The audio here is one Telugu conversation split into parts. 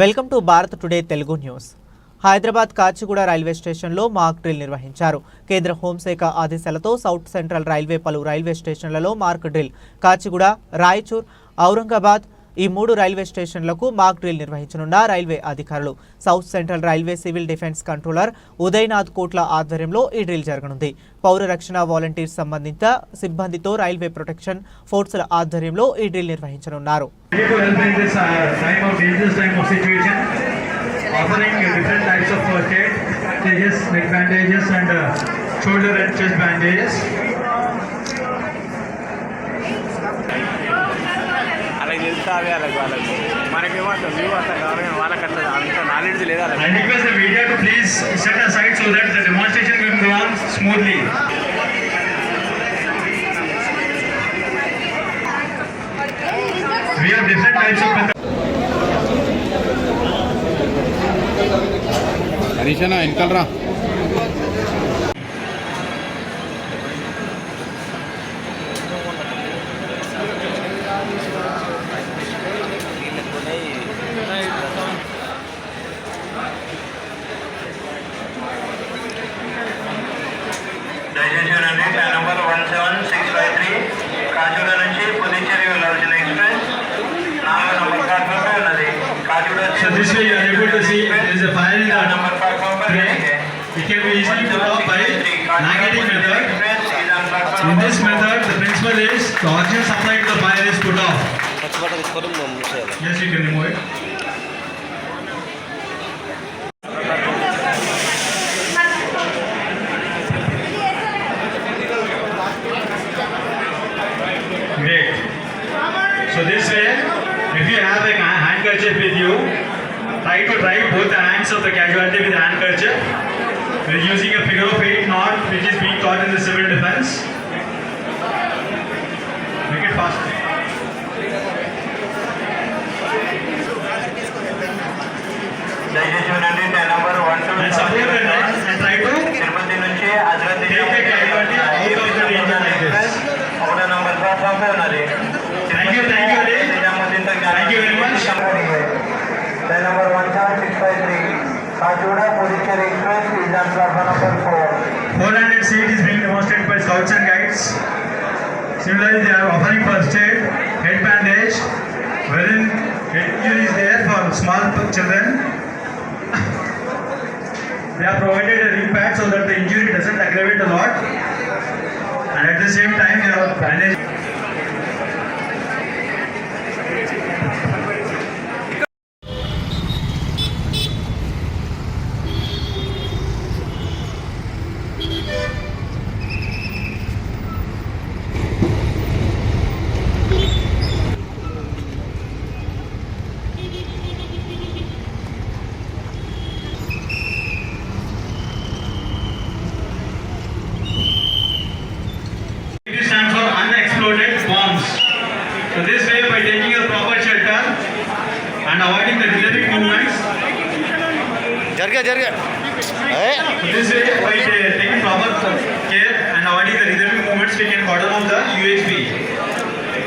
Welcome to Bharat today Telugu news Hyderabad Kacheguda railway స్టేషన్లో మార్క్ డ్రిల్ నిర్వహించారు కేంద్ర హోంశాఖ ఆదేశాలతో సౌత్ సెంట్రల్ రైల్వే పలు రైల్వే స్టేషన్లలో మార్క్ డ్రిల్ కాచిగూడ రాయచూర్ ఔరంగాబాద్ ఈ మూడు రైల్వే స్టేషన్లకు మాక్ డ్రిల్ నిర్వహించనున్న రైల్వే అధికారులు south central railway civil defence controller Udayanath Kotla ఆధ్వర్యంలో ఈ డ్రిల్ జరగనుంది పౌర రక్షణ వాలంటీర్స్ సంబంధిత సిబ్బందితో రైల్వే ప్రొటెక్షన్ ఫోర్సుల ఆధ్వర్యంలో ఈ డ్రిల్ నిర్వహించనున్నారు uh, uh, uh, shoulder and chest bandages. ఎంత ఆవేయాలి వాళ్ళకి మనకేమో అంత వ్యూ అంత కావాలి వాళ్ళకి అంత అంత నాలెడ్జ్ లేదా I request the media to please set aside so that the demonstration can go on smoothly. We have different types of methods. అనిషనా వెనకాలరా the top by negative method. In this method, the principle is the original supply to the buyer is put off. Yes, you can remove it. Great. So this way, if you have a handkerchief with you, try to drive both the hands of the casualty with the handkerchief We're using a figure of eight knot, which is being taught in the civil defense. Make it faster. Thank you very much. Thank you very much. Thank you very much. Thank you very much. Thank you, thank you, Ray. Thank you very much. The number 17653, Kajura 400 seat is being demonstrated by scouts and guides. Similarly, they are offering first aid, head bandage, wherein headgear is there for small children. they are provided a knee pad so that the injury doesn't aggravate a lot. And at the same time, they are bandaged. జరగ జరగ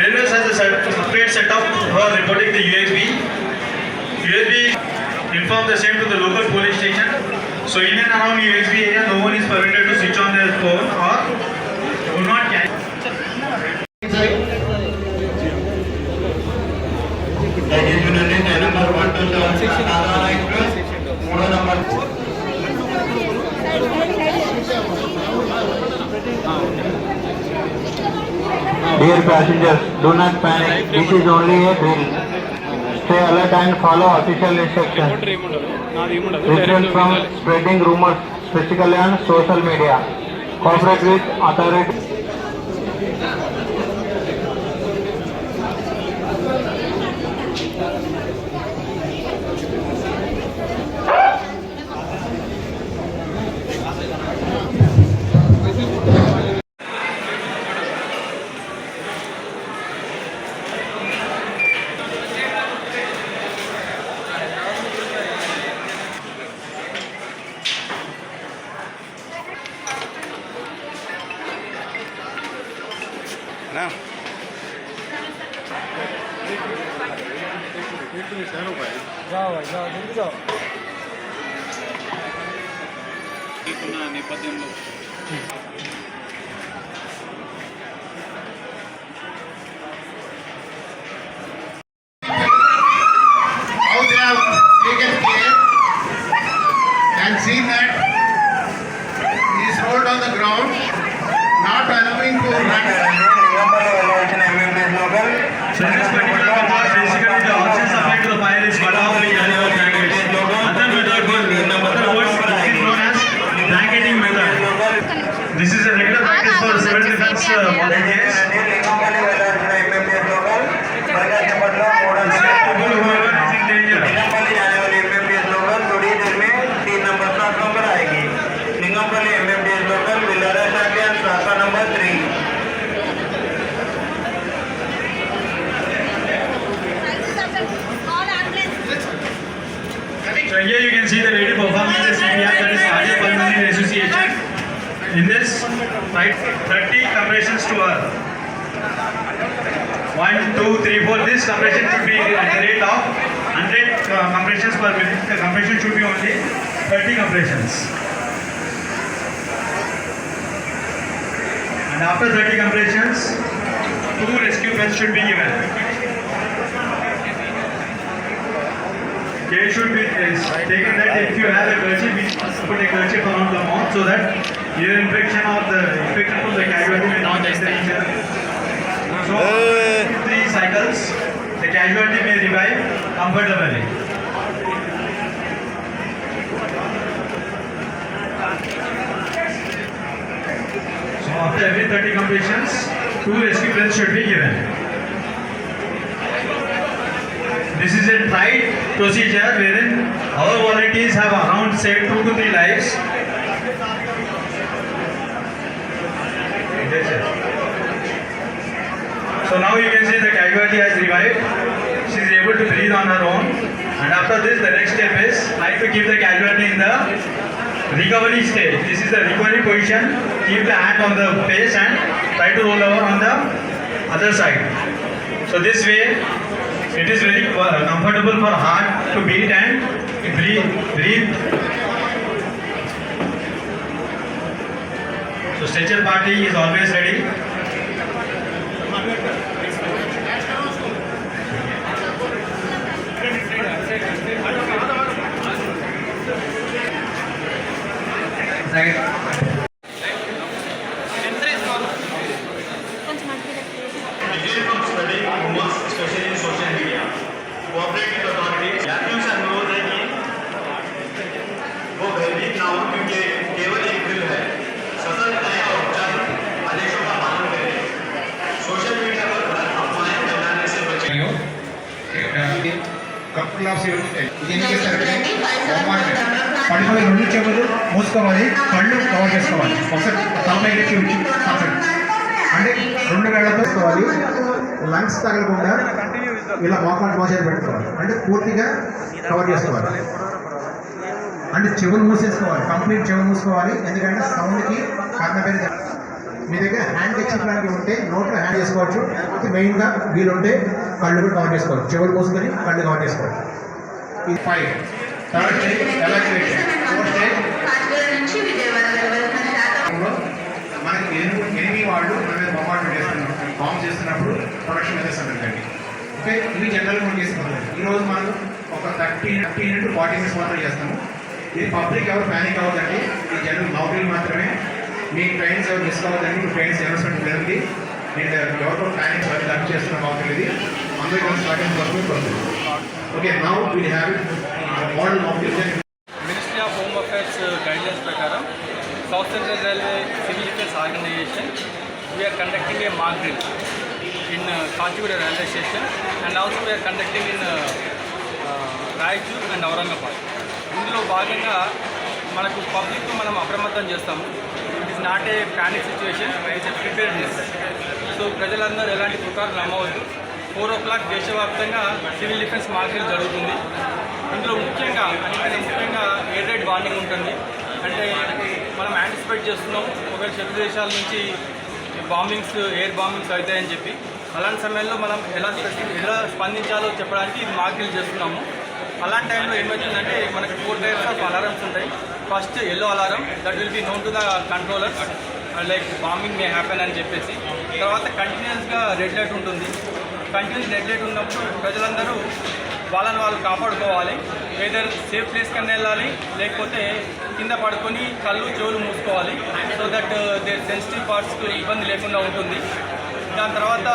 Railways has a separate set of for reporting the USB. USB inform the same to the local police station. So in and around USB area, no one is permitted. Dear passengers, do not panic. This is only a drill. Stay alert and follow official instructions. Refrain from spreading rumors, especially and social media. Cooperate with authorities. నేపథ్యంలో how they have taken care and seen that he is rolled on the ground, not allowing to run. see the lady performing the CPR that is Raja pandani Association. In this, right 30 compressions to her. 1, 2, 3, 4. This compression should be at the rate of 100 uh, compressions per minute. The compression should be only 30 compressions. And after 30 compressions, two rescue bells should be given. It should be uh, taken that if you have a kerchief, we put a kerchief around the mouth so that your infection of the infection from the casualty may not enter So, after uh, three cycles, the casualty may revive comfortably. So, after every 30 completions, two rescue breaths should be given. This is a tried procedure wherein our volunteers have around saved two to three lives. So now you can see the casualty has revived. She is able to breathe on her own. And after this, the next step is try to keep the casualty in the recovery stage. This is the recovery position. Keep the hand on the face and try to roll over on the other side. So this way, It is very comfortable for heart to beat and breathe. breathe. So stretcher party is always ready. Thank you. ఎనభై రెండు చెవులు మూసుకోవాలి కళ్ళు కవర్ చేసుకోవాలి ఒకసారి తలపై చూపించి అంటే రెండు గళ్ళతో పెట్టుకోవాలి లంగ్స్ తగలకుండా ఇలా మోకాలు మోసేది పెట్టుకోవాలి అంటే పూర్తిగా కవర్ చేసుకోవాలి అంటే చెవులు మూసేసుకోవాలి కంప్లీట్ చెవులు మూసుకోవాలి ఎందుకంటే సౌండ్కి కన్న పేరు మీ దగ్గర హ్యాండ్ కచ్చిఫ్ లాంటివి ఉంటే నోట్లో హ్యాండ్ చేసుకోవచ్చు మెయిన్గా వీలుంటే కళ్ళు కూడా కవర్ చేసుకోవచ్చు చెవులు మూసుకొని కళ్ళు కవర్ చేసుకోవచ్చు ఇది ఫైవ్ థర్డ్ ఎలక్ట్రిక్ ఫోర్త్ మనకి ఎనుగు వాళ్ళు మనమే మీద బొమ్మాటం చేస్తున్నారు బాంబ్ చేస్తున్నప్పుడు ప్రొడక్షన్ వచ్చేస్తాను అండి ఓకే ఇవి జనరల్ మనం చేసుకోవాలి ఈరోజు మనం ఒక thirty thirty to forty minutes మాత్రం చేస్తాము ఇది పబ్లిక్ ఎవరు ప్యానిక్ అవ్వదండి ఈ జనరల్ నౌకరీలు మాత్రమే మీ ట్రైన్స్ ఎవరు మిస్ అవ్వదండి మీ ట్రైన్స్ అనౌన్స్మెంట్ జరిగింది అండ్ ఎవరికో ప్యానిక్ వాళ్ళు లంచ్ చేస్తున్న నౌకరీ ఇది అందరికీ స్వాగతం కోసం okay now we have ministry of home affairs guidelines ప్రకారం south central railway civil defence organisation we are conducting a mock drill in Kacheguda railway station and also we are conducting in Raichur and Aurangabad ఇందులో భాగంగా మనకు పబ్లిక్ మనం అప్రమత్తం చేస్తాము it is not a panic situation it's a preparedness so ప్రజలందరూ ఎలాంటి పుకార్లు నమ్మవద్దు ఫోర్ ఓ క్లాక్ దేశవ్యాప్తంగా సివిల్ డిఫెన్స్ మార్కెట్ జరుగుతుంది అందులో ముఖ్యంగా ముఖ్యంగా ఎయిర్ రైడ్ వార్నింగ్ ఉంటుంది అంటే మనం యాంటిసిపేట్ చేస్తున్నాం ఒకవేళ శత్రు దేశాల నుంచి బాంబింగ్స్ ఎయిర్ బాంబింగ్స్ అవుతాయని చెప్పి అలాంటి సమయంలో మనం ఎలా ఎలా స్పందించాలో చెప్పడానికి ఇది మార్కెట్ చేస్తున్నాము అలాంటి టైంలో ఏమవుతుందంటే మనకి ఫోర్ టైప్స్ ఆఫ్ అలారమ్స్ ఉంటాయి first yellow alarm that will be known to the controller like bombing may happen అని చెప్పేసి తర్వాత కంటిన్యూస్గా రెడ్ లైట్ ఉంటుంది కంటిన్యూస్ రెడ్ లైట్ ఉన్నప్పుడు ప్రజలందరూ వాళ్ళని వాళ్ళు కాపాడుకోవాలి వెదర్ సేఫ్ ప్లేస్ కన్నా వెళ్ళాలి లేకపోతే కింద పడుకొని కళ్ళు చెవులు మూసుకోవాలి సో దట్ దే సెన్సిటివ్ పార్ట్స్కి ఇబ్బంది లేకుండా ఉంటుంది దాని తర్వాత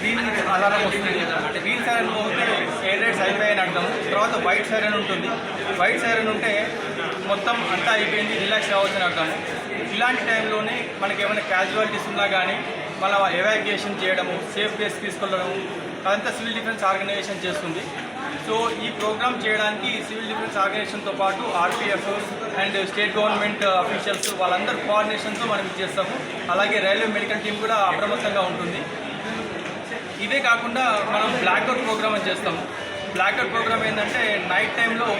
గ్రీన్ అలారం వస్తుంది గ్రీన్ సైరన్ పోతే ఎయిర్ రైడ్స్ అయిపోయాయని అర్థం తర్వాత వైట్ సైరన్ ఉంటుంది వైట్ సైరన్ ఉంటే మొత్తం అంతా అయిపోయింది రిలాక్స్ అని అర్థం ఇలాంటి టైంలోనే మనకి ఏమైనా క్యాజువాలిటీస్ ఉన్నా కానీ మళ్ళీ ఎవాక్యుయేషన్ చేయడము సేఫ్ ప్లేస్ తీసుకెళ్ళడము అదంతా సివిల్ డిఫెన్స్ ఆర్గనైజేషన్ చేస్తుంది సో ఈ ప్రోగ్రామ్ చేయడానికి సివిల్ డిఫెన్స్ ఆర్గనైజేషన్తో పాటు RPF and state government officials వాళ్ళందరూ కోఆర్డినేషన్తో మనం చేస్తాము అలాగే రైల్వే మెడికల్ టీం కూడా అప్రమత్తంగా ఉంటుంది ఇదే కాకుండా మనం బ్లాక్అవుట్ ప్రోగ్రామ్ అని చేస్తాము బ్లాక్అవుట్ ప్రోగ్రామ్ ఏంటంటే నైట్ టైంలో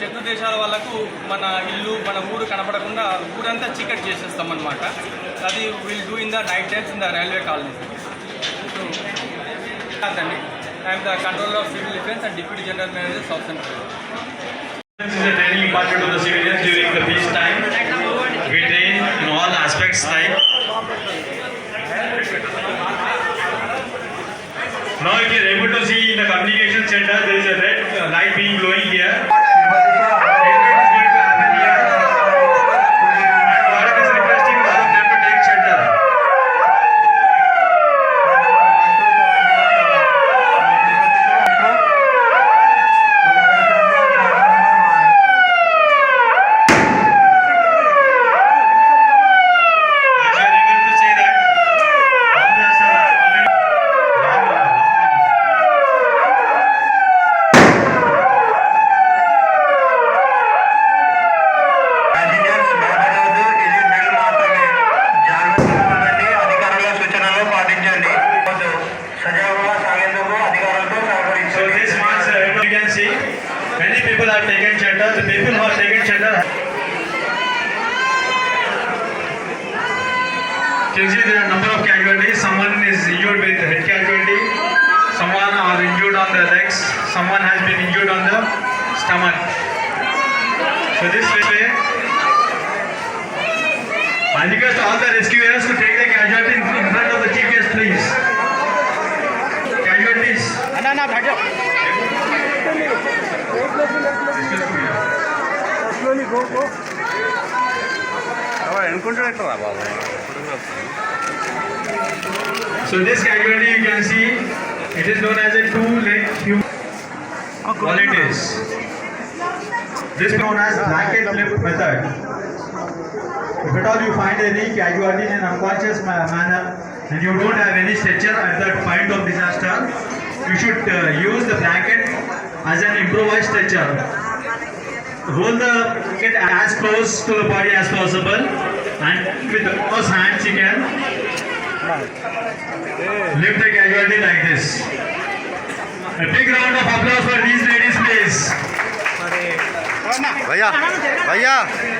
శత్రు దేశాల వాళ్ళకు మన ఇల్లు మన ఊరు కనపడకుండా ఊరంతా చీకటి చేసేస్తాం అనమాట అది will do in the night times in the railway colony I am the Controller of Civil Defense and Deputy General Manager, South Central. This is a training imparted to the civilians during the peace time. We train in all aspects like. Now if you are able to see in the communication center, there is a red light being glowing here. KG, there are number of casualties. Someone is injured with head casualty. Someone are injured on the legs. Someone has been injured on the stomach. So this way, I request all the rescuers to take the casualty in front of the GPS, please. Casualties. No, no, no, So this category you can see, it is known as a two-leg human volunteers. This is known as blanket and method. If at all you find any casualty in an unconscious manner and you don't have any stretcher at that point of disaster, you should uh, use the blanket as an improvised stretcher. Hold the blanket as close to the body as possible and with those hands you can lift the casualty like this. A big round of applause for these ladies, please. भैया भैया